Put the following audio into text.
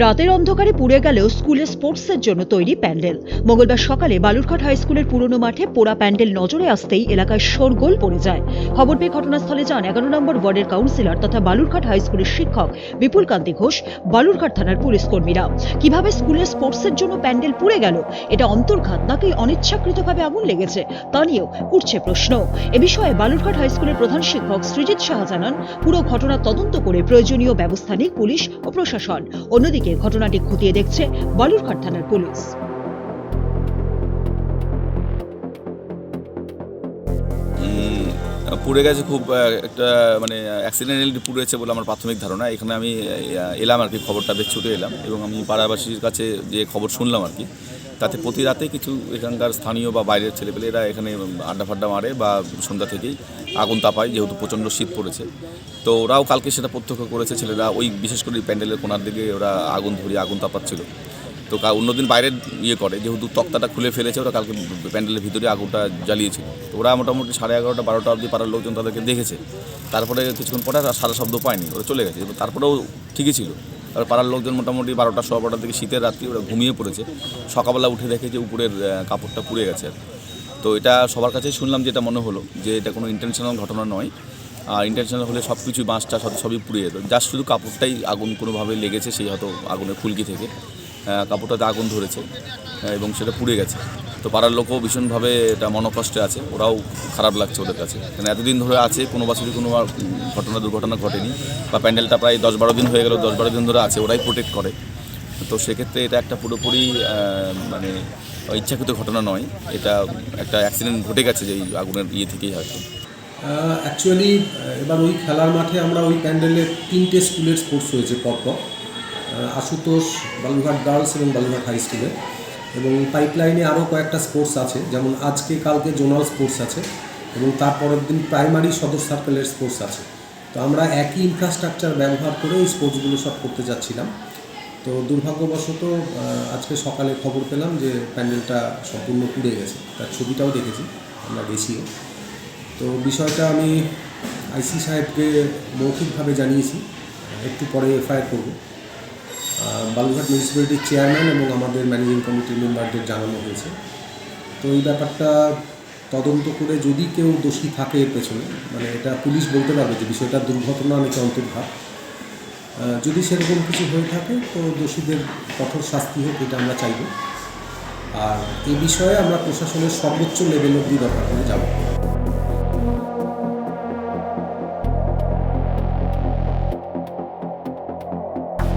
রাতের অন্ধকারে পুড়ে গেলেও স্কুলের স্পোর্টসের জন্য তৈরি প্যান্ডেল। মঙ্গলবার সকালে বালুরঘাট হাই স্কুলের পুরনো মাঠে পোড়া প্যান্ডেল নজরে আসতেই এলাকায় শোরগোল পড়ে যায়। খবর পেয়ে ঘটনাস্থলে যান এগারো নম্বর ওয়ার্ডের কাউন্সিলর তথা বালুরঘাট হাই স্কুলের শিক্ষক বিপুল কান্তি ঘোষ, বালুরঘাট থানার পুলিশ কর্মীরা। কীভাবে স্কুলের স্পোর্টসের জন্য প্যান্ডেল পুড়ে গেল? এটা অন্তর্ঘাত নাকি অনিচ্ছাকৃতভাবে আগুন লেগেছে? তা নিয়েও উঠছে প্রশ্ন। এ বিষয়ে বালুরঘাট হাই স্কুলের প্রধান শিক্ষক সৃজিত সাহা জানান, পুরো ঘটনা তদন্ত করে প্রয়োজনীয় ব্যবস্থা নিক পুলিশ ও প্রশাসন। অন্যদিকে ঘটনাটি খতিয়ে দেখছে বলিরঘাট থানার পুলিশ। পুড়ে গেছে খুব একটা মানে অ্যাক্সিডেন্টালি পুড়েছে বলে আমার প্রাথমিক ধারণা। এখানে আমি এলাম আর কি, খবরটা বেশ ছুটে এলাম এবং আমি পাড়াবাসীর কাছে যে খবর শুনলাম আর কি তাতে প্রতি রাতে কিছু এখানকার স্থানীয় বা বাইরের ছেলেপেলেরা এখানে আড্ডা ফাড্ডা মারে বা সন্ধ্যা থেকেই আগুন তাপায় যেহেতু প্রচণ্ড শীত পড়েছে। তো ওরাও কালকে সেটা প্রত্যক্ষ করেছে, ছেলেরা ওই বিশেষ করে প্যান্ডেলের কোনার দিকে ওরা আগুন ধরিয়ে আগুন তাপাচ্ছিল। তো অন্যদিন বাইরে ইয়ে করে, যেহেতু তক্তাটা খুলে ফেলেছে, ওরা কালকে প্যান্ডেলের ভিতরে আগুনটা জ্বালিয়েছিল। তো ওরা মোটামুটি সাড়ে এগারোটা, বারোটা অবধি পাড়ার লোকজন তাদেরকে দেখেছে। তারপরে কিছুক্ষণ পরে সারা শব্দ পায়নি, ওরা চলে গেছে। তারপরেও ঠিকই ছিল। আর পাড়ার লোকজন মোটামুটি বারোটা সোয়া বারোটার দিকে শীতের রাত্রি, ওরা ঘুমিয়ে পড়েছে। সকালবেলা উঠে দেখে যে উপরের কাপড়টা পুড়ে গেছে। তো এটা সবার কাছেই শুনলাম যেটা মনে হলো, যে এটা কোনো ইন্টেনশনাল ঘটনা নয়। আর ইন্টেনশনাল হলে সব কিছুই বাঁশটা সব সবই পুড়িয়ে যেত। জাস্ট শুধু কাপড়টাই আগুন কোনোভাবে লেগেছে, সেই হয়তো আগুনের ফুলকি থেকে। কাপড়টাতে আগুন ধরেছে এবং সেটা পুড়ে গেছে। তো পাড়ার লোকও ভীষণভাবে এটা মনকষ্টে আছে, ওরাও খারাপ লাগছে ওদের কাছে। কারণ এতদিন ধরে আছে, কোনো বছরই কোনো ঘটনা, দুর্ঘটনা ঘটেনি, বা প্যান্ডেলটা প্রায় দশ বারো দিন হয়ে গেল, দশ বারো দিন ধরে আছে, ওরাই প্রোটেক্ট করে। তো সেক্ষেত্রে এটা একটা পুরোপুরি মানে ইচ্ছাকৃত ঘটনা নয়, এটা একটা অ্যাক্সিডেন্ট ঘটে গেছে যে আগুনের ইয়ে থেকেই হয়তো। অ্যাকচুয়ালি এবার ওই খেলার মাঠে আমরা ওই প্যান্ডেলে তিনটে স্কুলের স্পোর্টস হয়েছে পরপর আশুতোষ, বালুরঘাট গার্লস এবং বালুরঘাট হাই স্কুলে এবং পাইপলাইনে আরও কয়েকটা স্পোর্টস আছে, যেমন আজকে, কালকে জোনাল স্পোর্টস আছে এবং তারপরের দিন প্রাইমারি সদর সার্কেলের স্পোর্টস আছে। তো আমরা একই ইনফ্রাস্ট্রাকচার ব্যবহার করে এই স্পোর্টসগুলো সব করতে যাচ্ছিলাম। তো দুর্ভাগ্যবশত আজকে সকালে খবর পেলাম যে প্যান্ডেলটা সম্পূর্ণ পুড়ে গেছে। তার ছবিটাও দেখেছি, আমরা গেছিও তো বিষয়টা আমি আইসি সাহেবকে মৌখিকভাবে জানিয়েছি, একটু পরে এফআইআর করব। বালুরঘাট মিউনিসিপ্যালিটির চেয়ারম্যান এবং আমাদের ম্যানেজিং কমিটির মেম্বারদের জানানো হয়েছে। তো এই ব্যাপারটা তদন্ত করে যদি কেউ দোষী থাকে এর পেছনে মানে এটা পুলিশ বলতে পারবে যে বিষয়টা দুর্ঘটনা নাকি অন্তর্ভাব যদি সেরকম কিছু হয়ে থাকে, তো দোষীদের কঠোর শাস্তি হোক, এটা আমরা চাইব। আর এই বিষয়ে আমরা প্রশাসনের সর্বোচ্চ লেভেল অব্দি দরকার হলে যাব।